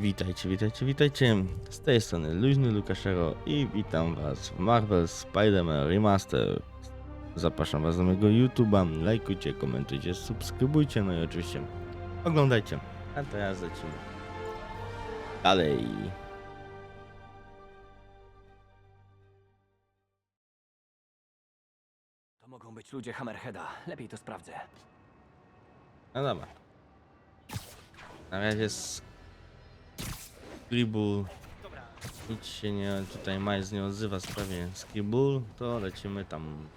Witajcie, witajcie, witajcie. Z tej strony Luźny Lukaszero i witam was w Marvel Spider-Man Remaster. Zapraszam was do mojego YouTube'a, lajkujcie, komentujcie, subskrybujcie, no i oczywiście oglądajcie. A teraz lecimy dalej. To mogą być ludzie Hammerheada. Lepiej to sprawdzę. No dobra. Na razie Scribble. Nic się nie tutaj Miles nie odzywa w sprawie Scribble, to lecimy tam.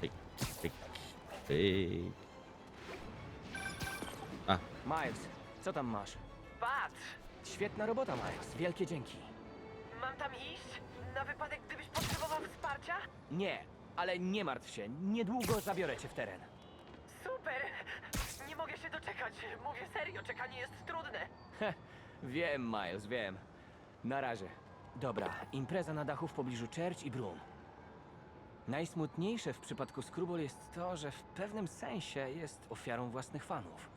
Pyk, pyk, pyk. A, Miles, co tam masz? Patrz! Świetna robota, Miles. Wielkie dzięki. Mam tam iść? Na wypadek, gdybyś potrzebował wsparcia? Nie, ale nie martw się. Niedługo zabiorę cię w teren. Super! Nie mogę się doczekać. Mówię serio, czekanie jest trudne. Heh, wiem, Miles, wiem. Na razie. Dobra, impreza na dachu w pobliżu Church i Broom. Najsmutniejsze w przypadku Scrubble jest to, że w pewnym sensie jest ofiarą własnych fanów.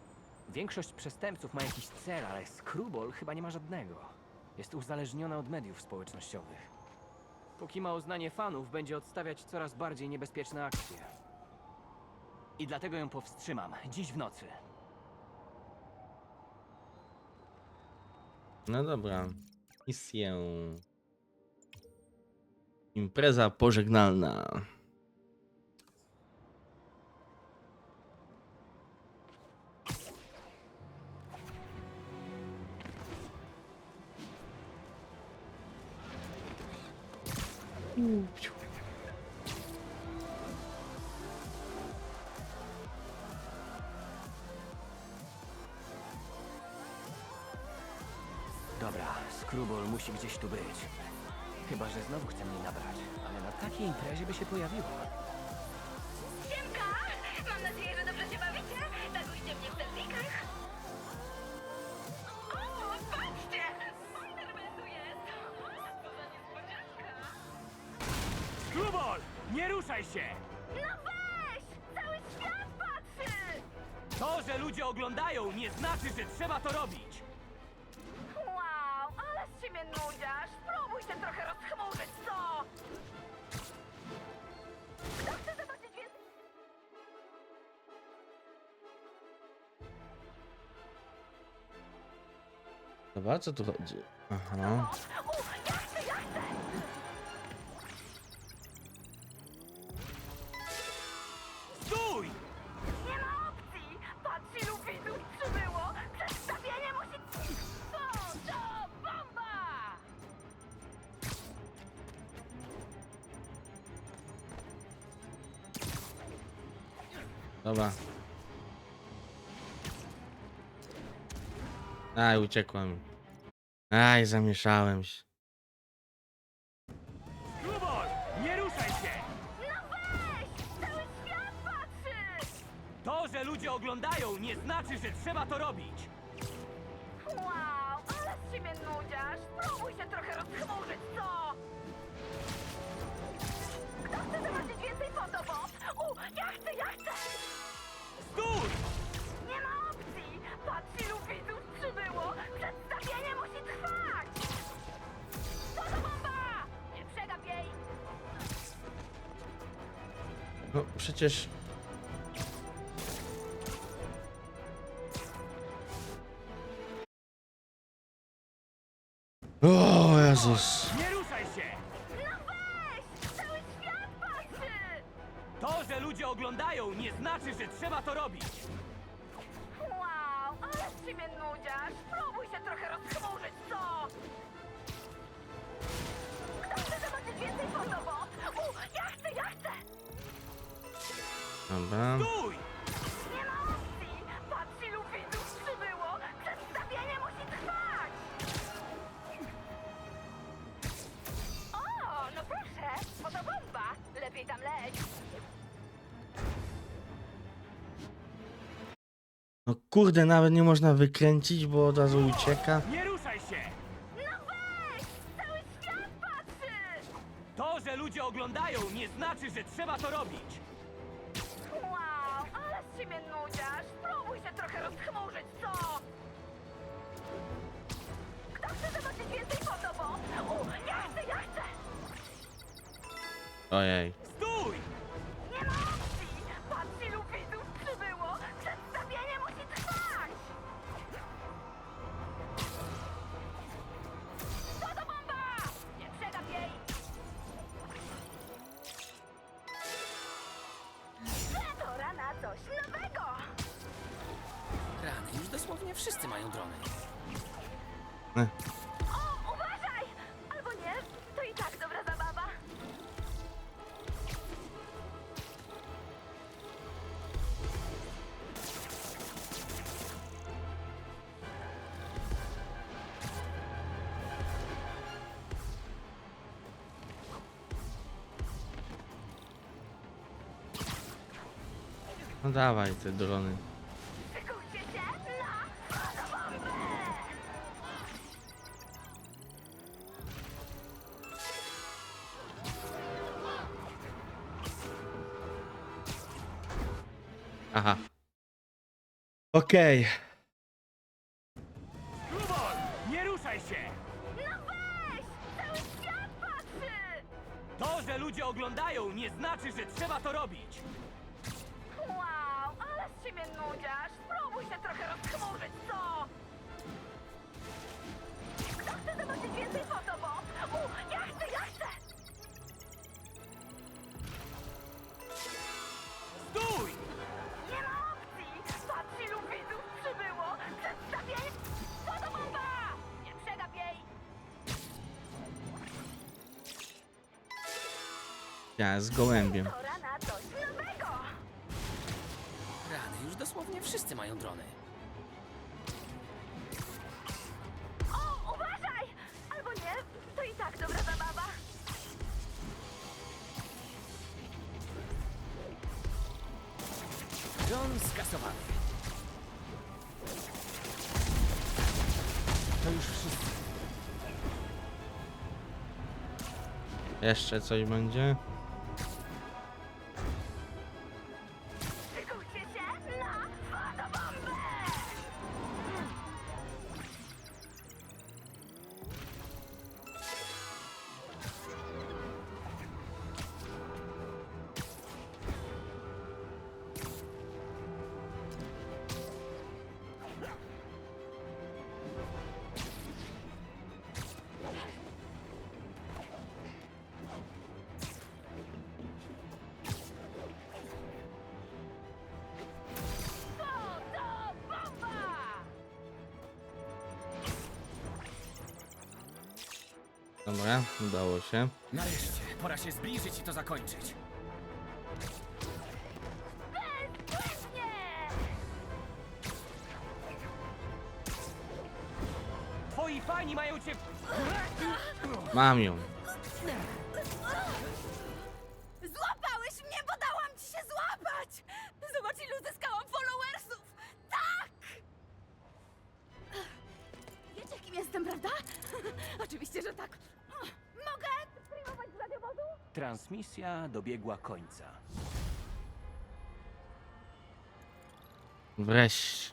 Większość przestępców ma jakiś cel, ale Scrubble chyba nie ma żadnego. Jest uzależniona od mediów społecznościowych. Póki ma uznanie fanów, będzie odstawiać coraz bardziej niebezpieczne akcje. I dlatego ją powstrzymam, dziś w nocy. no dobra. Misję. Impreza pożegnalna. Dobra, Screwball musi gdzieś tu być. Chyba, że znowu chce mnie nabrać, ale na takiej imprezie by się pojawiła. Siemka! Mam nadzieję, że dobrze się bawicie. Tagujcie mnie w selfikach. O, patrzcie! Spider-Man tu jest! Co za niespodzianka! Screwball! Nie ruszaj się! No weź! Cały świat patrzy! To, że ludzie oglądają, nie znaczy, że trzeba to robić! Wow, ale z ciebie nudziarz! Spróbuj się trochę rozchmurzyć, co? Kto chce zobaczyć więcej? Dobra, co tu chodzi? Aha. Dobra. Aj, uciekłem. Aj, zamieszałem się. Screwball! Nie ruszaj się! No weź! Cały świat patrzy! To, że ludzie oglądają, nie znaczy, że trzeba to robić! Wow, ale z ciebie nudziarz! Spróbuj się trochę rozchmurzyć, przecież. O Jezus. Nie ruszaj się! No weź! Cały świat patrzy! To, że ludzie oglądają, nie znaczy, że trzeba to robić! Wow, ale z ciebie nudziarz! Spróbuj się trochę rozchmurzyć, co? Kto chce zobaczyć więcej Dobra. Stój! Nie ma opcji! Patrz ilu widzów przybyło! Przedstawienie musi trwać! O, no proszę! Fotobomba! Lepiej tam leć! No kurde, nawet nie można wykręcić, bo od razu ucieka. Nie ruszaj się! No weź! Cały świat patrzy! To, że ludzie oglądają, nie znaczy, że trzeba to robić! ci mnie nudziasz? Spróbuj się trochę rozchmurzyć, co? Kto chce zobaczyć więcej po? U, ja chcę, ja chcę! Ojej. Mają drony. O, uważaj! Albo nie, to i tak dobra zabawa. No dawaj te drony. Aha. Okej. Krubol! Nie ruszaj się! No weź! Cały świat patrzy! To, że ludzie oglądają, nie znaczy, że trzeba to robić. Wow, ale z ciebie nudziarz! Spróbuj się trochę rozchmurzyć, co? Kto chce zobaczyć więcej foto, Ja z gołębiem. Pora na coś nowego! Rany, już dosłownie wszyscy mają drony. O, uważaj! Albo nie, to i tak dobra zabawa. Dron skasowany. To już wszystko. Jeszcze coś będzie? Dobra, udało się. Nareszcie, pora się zbliżyć i to zakończyć. Twoi fani mają cię... Mam ją. Transmisja dobiegła końca. Wreszcie.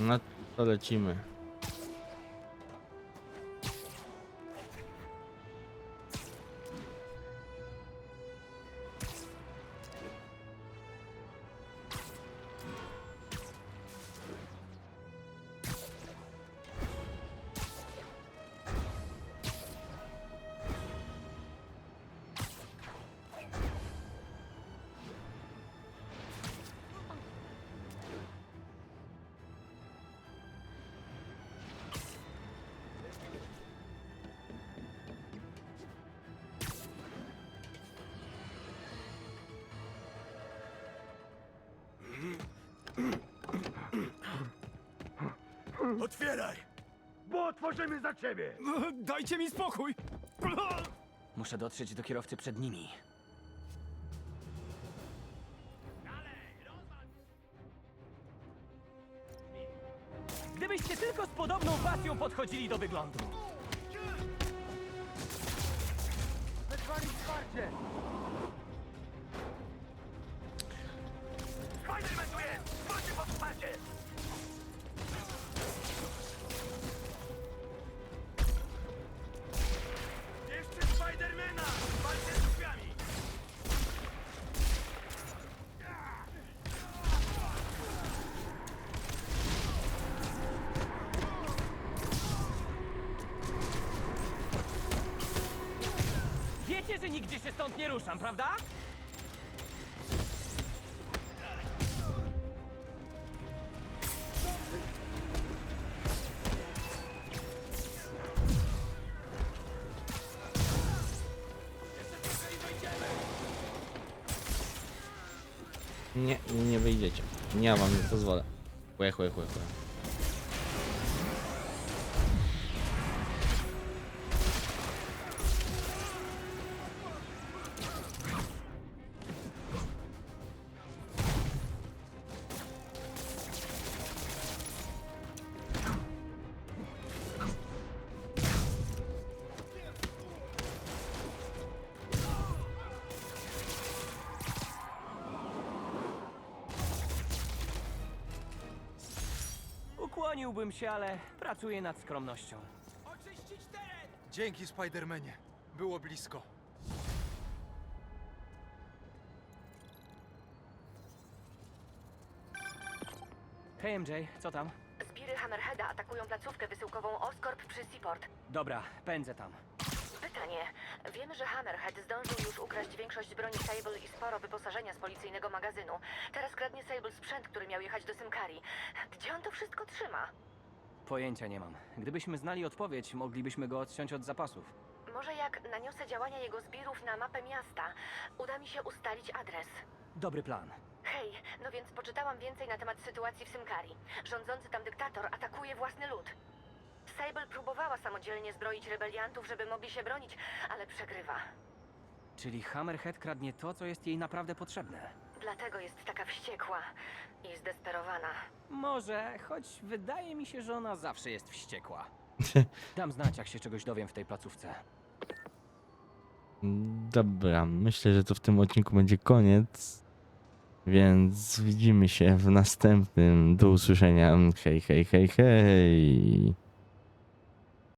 No to lecimy. Otwieraj! Bo otworzymy za ciebie! No, dajcie mi spokój! Muszę dotrzeć do kierowcy przed nimi. Gdybyście tylko z podobną pasją podchodzili do wyglądu. Wezwali wsparcie! Nigdzie się stąd nie ruszam, prawda? Nie, nie wyjdziecie. Ja wam nie pozwolę. Chłe, chłe, chłe, chłe. Ukłoniłbym się, ale pracuję nad skromnością. Dzięki, Spidermanie. Było blisko. Hej MJ, co tam? Zbiry Hammerheada atakują placówkę wysyłkową Oscorp przy Seaport. Dobra, pędzę tam. Pytanie. Wiemy, że Hammerhead zdążył już ukraść większość broni Sable i sporo wyposażenia z policyjnego magazynu. Teraz kradnie Sable sprzęt, który miał jechać do Symkari. Gdzie on to wszystko trzyma? Pojęcia nie mam. Gdybyśmy znali odpowiedź, moglibyśmy go odciąć od zapasów. Może jak naniosę działania jego zbirów na mapę miasta, uda mi się ustalić adres. Dobry plan. Hej, no więc poczytałam więcej na temat sytuacji w Symkari. Rządzący tam dyktator atakuje własny lud. Sable próbowała samodzielnie zbroić rebeliantów, żeby mogli się bronić, ale przegrywa. Czyli Hammerhead kradnie to, co jest jej naprawdę potrzebne. Dlatego jest taka wściekła i zdesperowana. Może, choć wydaje mi się, że ona zawsze jest wściekła. Dam znać, jak się czegoś dowiem w tej placówce. Dobra, myślę, że to w tym odcinku będzie koniec. Więc widzimy się w następnym. Do usłyszenia. Hej, hej, hej, hej.